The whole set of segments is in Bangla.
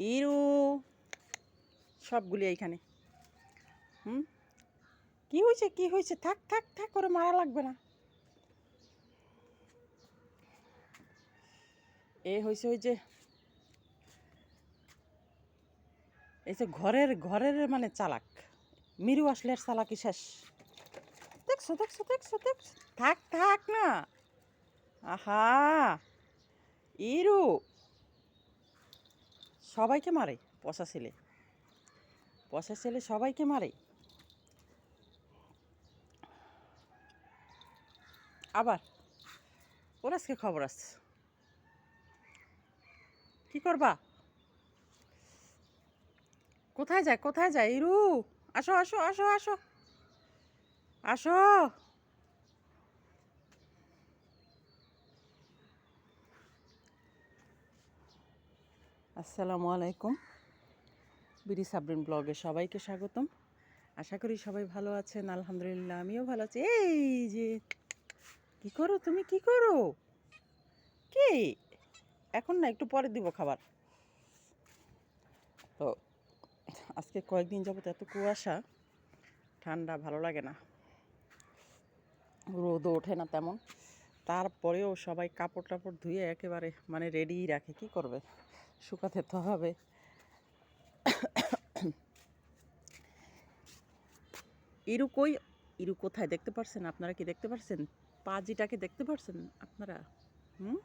ইরু, সবগুলি এইখানে। হুম? কি হয়েছে কি হয়েছে? থাক থাক থাক করে মারা লাগবে না। এ হয়েছে, ওই যে, এই যে ঘরের ঘরের মানে চালাক। মিরু আসলে চালাকি শেষ। দেখছ দেখছ দেখছ দেখছ। থাক থাক না। আহা! ইরু! সবাইকে মারে পচা ছেলে। পচা ছেলে সবাইকে মারে। আবার, ওর আজকে খবর আছে। কি করবা? কোথায় যায় কোথায় যায়? ইরু, আসো আসো আসো আসো। আসো। আসসালামু আলাইকুম। বিডি সাবরিন ব্লগে সবাইকে স্বাগতম। আশা করি সবাই ভালো আছেন, আলহামদুলিল্লাহ, আমিও ভালো আছি। এই যে, কি করো তুমি? কি করো? কি? এখন না, একটু পরে দিব খাবার। তো, আজকে কয়েকদিন যাবত এত কুয়াশা, ঠান্ডা ভালো লাগে না। রোদও ওঠে না তেমন। তারপরেও সবাই কাপড় টাপড় ধুয়ে একেবারে মানে রেডিই রাখে। কি করবে? শুকাতে তো হবে। ইরু কই? ইরু কোথায় দেখতে পারছেন? আপনারা কি দেখতে পারছেন? পাজিটাকে দেখতে পারছেন আপনারা? হুম?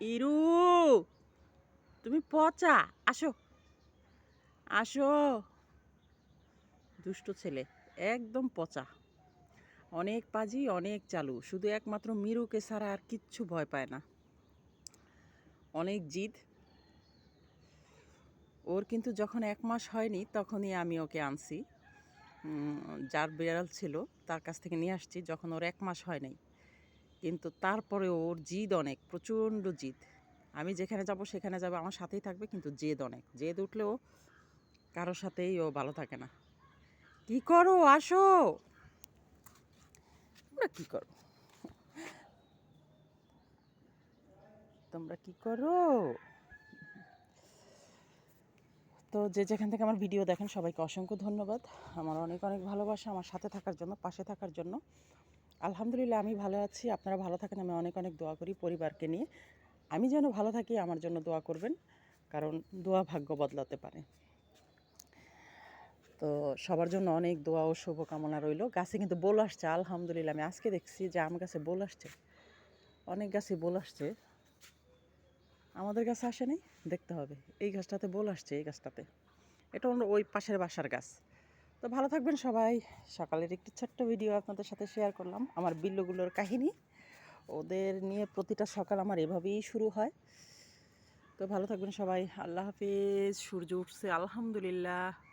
ইরু! তুমি পচা! আসো। আসো। দুষ্ট ছেলে, একদম পচা। অনেক পাজি, অনেক চালু। শুধু একমাত্র মিরুকে ছাড়া আর কিচ্ছু ভয় পায় না। অনেক জিদ। ওর কিন্তু যখন এক মাস হয়নি, তখনই আমি ওকে আনছি। যার বিড়াল ছিল, তার কাছ থেকে নিয়ে আসছি, যখন ওর এক মাস হয় নাই। কিন্তু তারপরে ওর জিদ অনেক, প্রচণ্ড জিদ। আমি যেখানে যাব, সেখানে যাবে, আমার সাথেই থাকবে, কিন্তু জেদ অনেক। জেদ উঠলেও কারোর সাথেই ও ভালো থাকে না। কি করো, আসো! তোমরা কি করো? তোমরা কি করো? তো যে যেখান থেকে আমার ভিডিও দেখেন, সবাইকে অসংখ্য ধন্যবাদ। আমার অনেক অনেক ভালোবাসা আমার সাথে থাকার জন্য, পাশে থাকার জন্য। আলহামদুলিল্লাহ, আমি ভালো আছি। আপনারা ভালো থাকেন, আমি অনেক অনেক দোয়া করি পরিবারকে নিয়ে। আমি যেন ভালো থাকি, আমার জন্য দোয়া করবেন, কারণ দোয়া ভাগ্য বদলাতে পারে। তো সবার জন্য অনেক দোয়া ও শুভকামনা রইল। গাছে কিন্তু বোল আসছে, আলহামদুলিল্লাহ। আমি আজকে দেখছি যে আম গাছে বোল আসছে। অনেক গাছে বোল আসছে। আমাদের গাছে আসেনি দেখতে হবে। এই গাছটাতে বোল আসছে, এই গাছটাতে। এটা ওই পাশের বাসার গাছ। তো ভালো থাকবেন সবাই। সকালের একটি ছোট্ট ভিডিও আপনাদের সাথে শেয়ার করলাম। আমার বিল্লুগুলোর কাহিনী, ওদের নিয়ে প্রতিটা সকাল আমার এভাবেই শুরু হয়। তো ভালো থাকবেন সবাই। আল্লাহ হাফিজ। সূর্য উঠছে, আলহামদুলিল্লাহ।